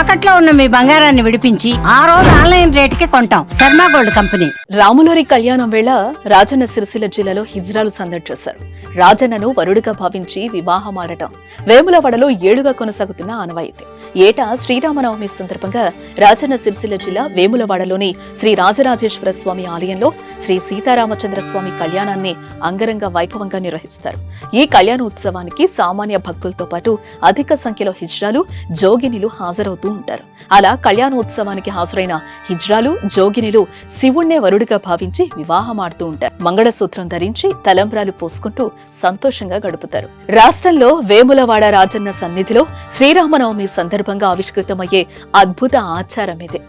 తాకట్లో ఉన్న మీ బంగారాన్ని విడిపించి ఆ రోజు ఆన్లైన్ రేటుకి కొంటాం. Sharma gold company. రాములూరి కళ్యాణం వేళ రాజన్న సిరిసిల్ల జిల్లాలో హిజ్రాలు సందడి చేశారు. రాజన్నను వరుడిగా భావించి వివాహమాడటం. వేములవాడలో ఏడుగా కొనసాగుతున్న ఆనవాయితీ. ఏటా శ్రీరామనవమి సందర్భంగా రాజన్న సిరిసిల్ల జిల్లా వేములవాడలోని శ్రీ రాజరాజేశ్వర స్వామి ఆలయంలో శ్రీ సీతారామచంద్ర స్వామి కళ్యాణాన్ని అంగరంగ వైభవంగా నిర్వహిస్తారు. ఈ కళ్యాణ ఉత్సవానికి సామాన్య భక్తులతో పాటు అధిక సంఖ్యలో హిజ్రాలు జోగినిలు హాజరవుతూ ఉంటారు. అలా కళ్యాణోత్సవానికి హాజరైన హిజ్రాలు జోగినిలు శివుణ్ణే వరుడిగా భావించి వివాహమాడుతూ ఉంటారు. మంగళసూత్రం ధరించి తలంబ్రాలు పోసుకుంటూ సంతోషంగా గడుపుతారు. రాష్ట్రంలో వేములవాడ రాజన్న సన్నిధిలో శ్రీరామనవమి సందర్భంగా ఆవిష్కృతమయ్యే అద్భుత ఆచారం ఇది.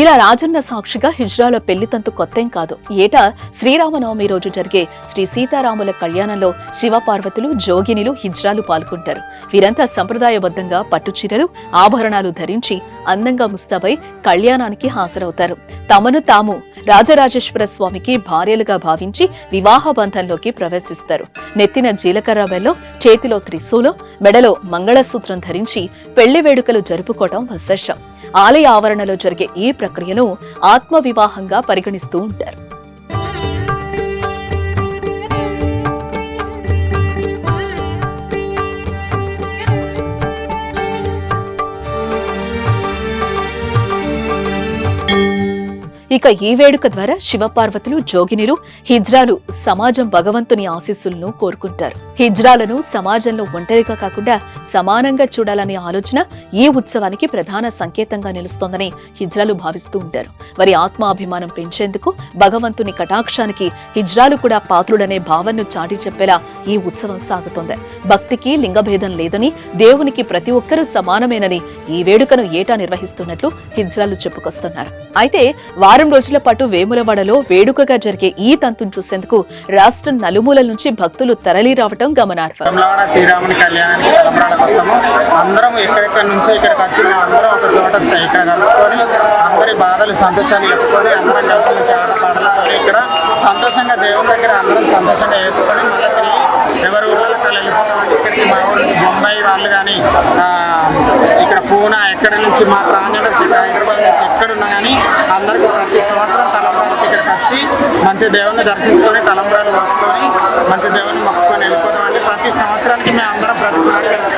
ఇలా రాజన్న సాక్షిగా హిజ్రాల పెళ్ళితంతు కొత్తేం కాదు. ఏటా శ్రీరామనవమి రోజు జరిగే శ్రీ సీతారాముల కళ్యాణంలో శివపార్వతులు జోగినిలు హిజ్రాలు పాల్గొంటారు. వీరంతా సంప్రదాయబద్ధంగా పట్టు చీరలు ఆభరణాలు ధరించి అందంగా ముస్తాబై కళ్యాణానికి హాజరవుతారు. తమను తాము రాజరాజేశ్వర స్వామికి భార్యలుగా భావించి వివాహ బంధంలోకి ప్రవేశిస్తారు. నెత్తిన జీలకర్ర వెల్లో చేతిలో త్రిశూలం మెడలో మంగళసూత్రం ధరించి పెళ్ళి వేడుకలు జరుపుకోవటం విశేషం. ఆలయ ఆవరణలో జరిగే ఈ ప్రక్రియను ఆత్మవివాహంగా పరిగణిస్తూ ఉంటారు. ఇక ఈ వేడుక ద్వారా శివపార్వతులు జోగినిలు హిజ్రాలు సమాజం భగవంతుని ఆశీస్సులను కోరుకుంటారు. హిజ్రాలను సమాజంలో ఒంటరిగా కాకుండా సమానంగా చూడాలనే ఆలోచన ఈ ఉత్సవానికి ప్రధాన సంకేతంగా నిలుస్తోందని హిజ్రాలు భావిస్తూ ఉంటారు. వారి ఆత్మాభిమానం పెంచేందుకు భగవంతుని కటాక్షానికి హిజ్రాలు కూడా పాత్రుడనే భావనను చాటి చెప్పేలా ఈ ఉత్సవం సాగుతోంది. భక్తికి లింగభేదం లేదని దేవునికి ప్రతి ఒక్కరూ సమానమేనని ఈ వేడుకను ఏటా నిర్వహిస్తున్నట్లు హిజ్రాలు చెప్పుకొస్తున్నారు. అయితే వారు రోజుల పాటు వేములవాడలో వేడుకగా జరిగే ఈ తంతును చూసేందుకు రాష్ట్రం నలుమూలల నుంచి భక్తులు తరలి రావటం గమనార్హం శ్రీరాముని కళ్యాణానికి వస్తాము అందరం ఎక్కడెక్కడి నుంచి ఇక్కడికి వచ్చిన అందరం ఒక చోట ఇక్కడ కలుసుకొని అందరి బాధలు సంతోషాన్ని చెప్పుకొని అందరం కలిసి మంచి ఆట పాటలతో ఇక్కడ సంతోషంగా దేవుని దగ్గర అందరం సంతోషంగా వేసుకొని మళ్ళీ తిరిగి ఎవరి ఊళ్ళకి వాళ్ళు ఇక్కడికి మా ఊళ్ళు బొంబాయి వాళ్ళు కానీ పూనా ఎక్కడి నుంచి మా ట్రాన్స్జెండర్స్ ఇక్కడ హైదరాబాద్ నుంచి ఎక్కడున్నా కానీ అందరికీ ప్రతి సంవత్సరం తలంబ్రాలకు ఇక్కడికి వచ్చి మంచి దేవుని దర్శించుకొని తలంబ్రాలు పోసుకొని మంచి దేవుని మొక్కుకొని వెళ్ళిపోతామండి. ప్రతి సంవత్సరానికి మేము అందరం ప్రతిసారి కలుసుకుంటామండి